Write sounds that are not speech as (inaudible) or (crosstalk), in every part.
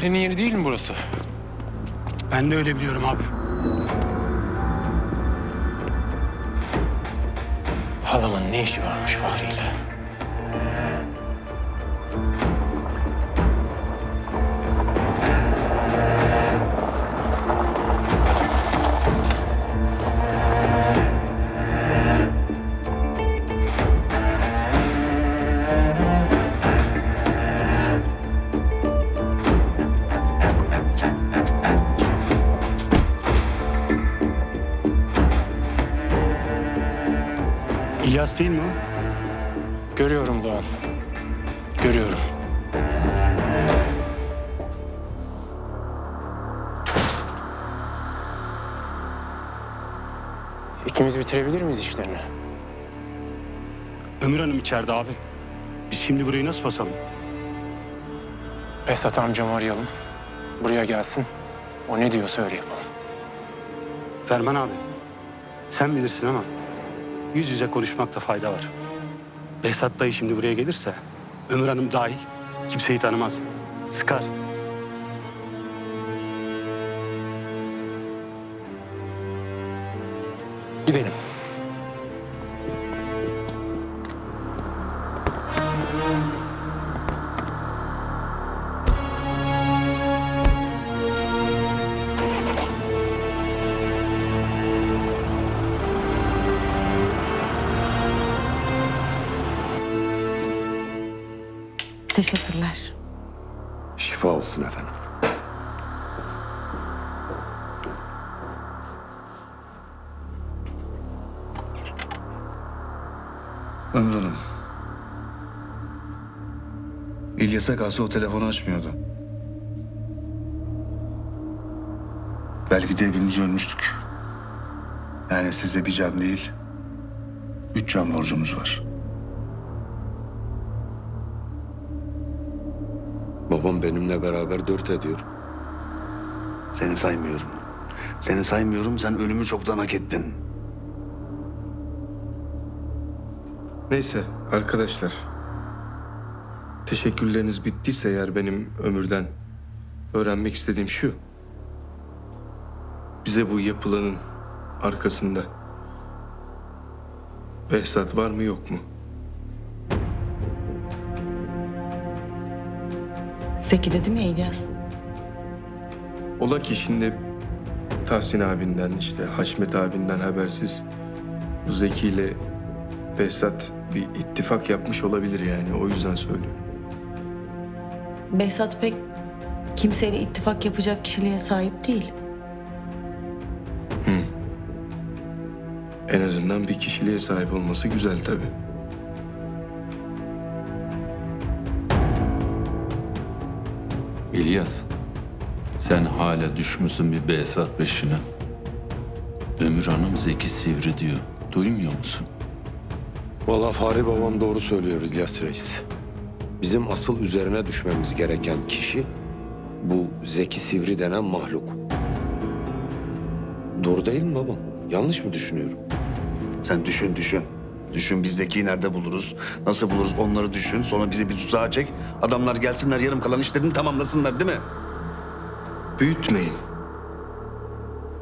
Fahri'nin yeri değil mi burası? Ben de öyle biliyorum abi. Halamın ne işi varmış Fahri'yle? İlyas değil mi o? Görüyorum Doğan. Görüyorum. İkimiz bitirebilir miyiz işlerini? Ömür Hanım içeride abi. Biz şimdi burayı nasıl basalım? Behzat amcamı arayalım. Buraya gelsin. O ne diyorsa öyle yapalım. Ferman abi. Sen bilirsin ama yüz yüze konuşmakta fayda var. Behzat dayı şimdi buraya gelirse Ömür Hanım dahil kimseyi tanımaz. Sıkar. Gidelim. Teşekkürler. Şifa olsun efendim. Ömür Hanım. İlyas'a kalsa o telefonu açmıyordu. Belki de hepimiz ölmüştük. Yani size bir can değil, üç can borcumuz var. Babam benimle beraber dört ediyor. Seni saymıyorum. Seni saymıyorum, sen ölümü çoktan hak ettin. Neyse arkadaşlar. Teşekkürleriniz bittiyse eğer benim ömürden öğrenmek istediğim şu. Bize bu yapılanın arkasında Behzat var mı yok mu? Zeki dedim ya İlyas. Ola ki şimdi Tahsin abinden işte Haşmet abinden habersiz Zeki ile Behzat bir ittifak yapmış olabilir yani o yüzden söylüyorum. Behzat pek kimseyle ittifak yapacak kişiliğe sahip değil. En azından bir kişiliğe sahip olması güzel tabii. İlyas, sen hala düşmüşsün bir Behzat peşine. Ömür Hanım Zeki Sivri diyor. Duymuyor musun? Vallahi Fahri babam doğru söylüyor İlyas Reis. Bizim asıl üzerine düşmemiz gereken kişi bu Zeki Sivri denen mahluk. Doğru değil mi babam? Yanlış mı düşünüyorum? Sen düşün, düşün. Düşün biz Zeki'yi nerede buluruz, nasıl buluruz onları düşün. Sonra bizi bir tuzağa çek. Adamlar gelsinler yarım kalan işlerini tamamlasınlar değil mi? Büyütmeyin.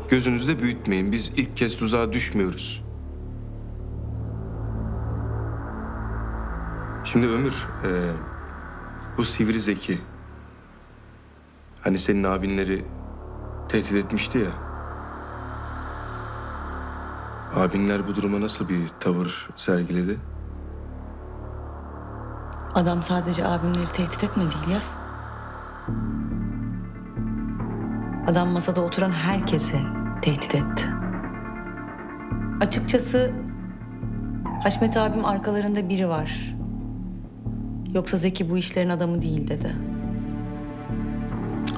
Gözünüzde büyütmeyin. Biz ilk kez tuzağa düşmüyoruz. Şimdi Ömür, e, bu sivri zeki. Hani senin abinleri tehdit etmişti ya. Abinler bu duruma nasıl bir tavır sergiledi? Adam sadece abimleri tehdit etmedi İlyas. Adam masada oturan herkese tehdit etti. Açıkçası Haşmet abim arkalarında biri var. Yoksa Zeki bu işlerin adamı değil dedi.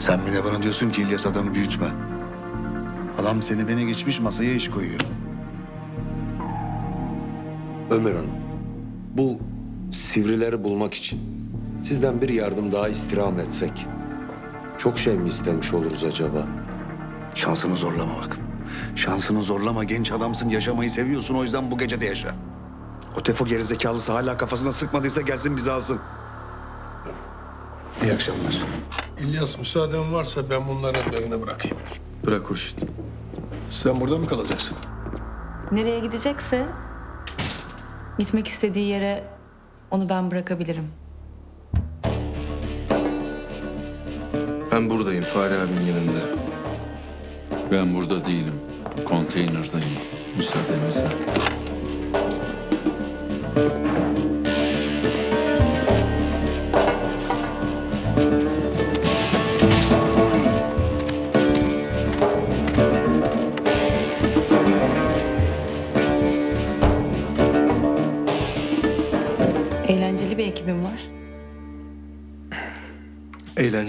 Sen bile bana diyorsun ki İlyas adamı büyütme. Adam seni beni geçmiş masaya iş koyuyor. Ömer Hanım, bu sivrileri bulmak için sizden bir yardım daha istirham etsek çok şey mi istemiş oluruz acaba? Şansını zorlama bak. Şansını zorlama genç adamsın yaşamayı seviyorsun o yüzden bu gece de yaşa. O tefo gerizekalısı hala kafasına sıkmadıysa gelsin bizi alsın. İyi akşamlar. İlyas müsaaden varsa ben bunların birine bırakayım. Bırak Hurşit. Sen burada mı kalacaksın? Nereye gidecekse gitmek istediği yere onu ben bırakabilirim. Ben buradayım Fahri abinin yanında. Ben burada değilim. Konteynerdayım. Müsaadenizle.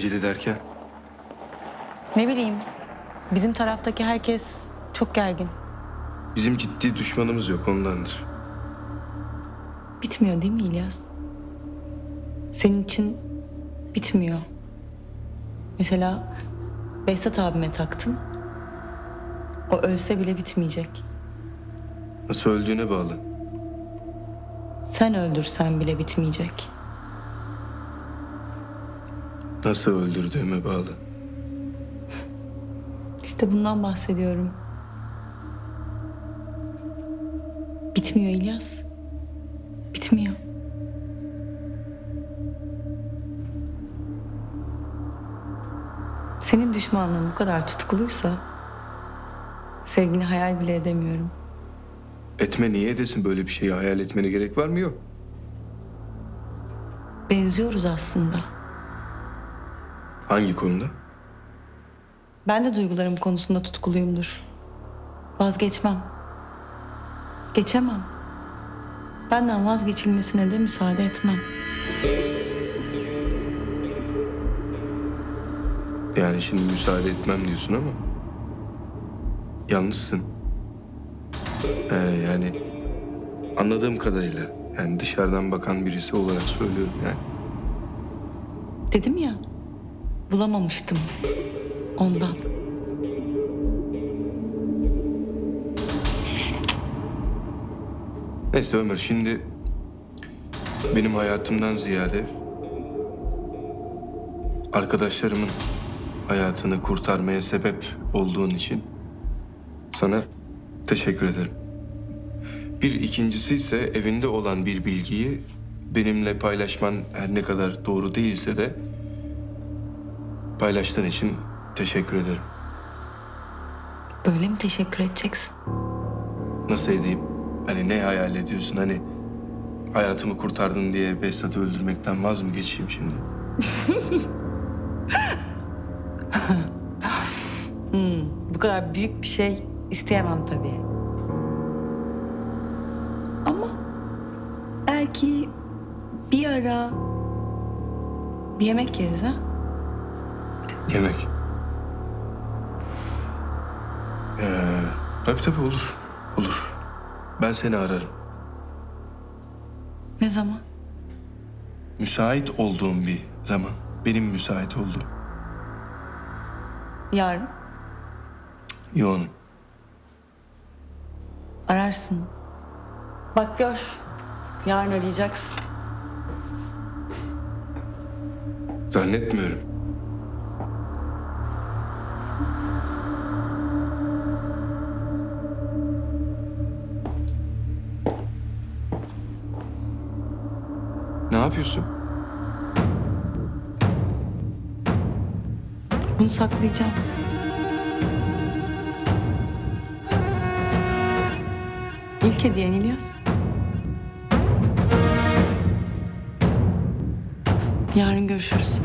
Eğlenceli derken. Ne bileyim, bizim taraftaki herkes çok gergin. Bizim ciddi düşmanımız yok ondandır. Bitmiyor değil mi İlyas? Senin için bitmiyor. Mesela Behzat abime taktın. O ölse bile bitmeyecek. Nasıl öldüğüne bağlı. Sen öldürsen bile bitmeyecek. Nasıl öldürdüğüme bağlı. İşte bundan bahsediyorum. Bitmiyor İlyas. Bitmiyor. Senin düşmanlığın bu kadar tutkuluysa sevgini hayal bile edemiyorum. Etme niye edesin böyle bir şeyi hayal etmene gerek var mı yok. Benziyoruz aslında. Hangi konuda? Ben de duygularım konusunda tutkuluyumdur. Vazgeçmem. Geçemem. Benden vazgeçilmesine de müsaade etmem. Yani şimdi müsaade etmem diyorsun ama... Yalnızsın. Ee, yani anladığım kadarıyla yani dışarıdan bakan birisi olarak söylüyorum yani. Dedim ya, bulamamıştım. Ondan. Neyse Ömer şimdi benim hayatımdan ziyade arkadaşlarımın hayatını kurtarmaya sebep olduğun için sana teşekkür ederim. Bir ikincisi ise evinde olan bir bilgiyi benimle paylaşman her ne kadar doğru değilse de paylaştığın için teşekkür ederim. Böyle mi teşekkür edeceksin? Nasıl edeyim? Hani ne hayal ediyorsun? Hani hayatımı kurtardın diye Behzat'ı öldürmekten vaz mı geçeyim şimdi? (laughs) Bu kadar büyük bir şey isteyemem tabii. Ama belki bir ara bir yemek yeriz ha? Yemek. Ee, tabii tabii olur. Olur. Ben seni ararım. Ne zaman? Müsait olduğum bir zaman. Benim müsait olduğum. Yarın Yoğunum. ararsın. Bak gör. Yarın arayacaksın. Zannetmiyorum. Yapıyorsun? Bunu saklayacağım. İlk hediyen İlyas. Yarın görüşürüz.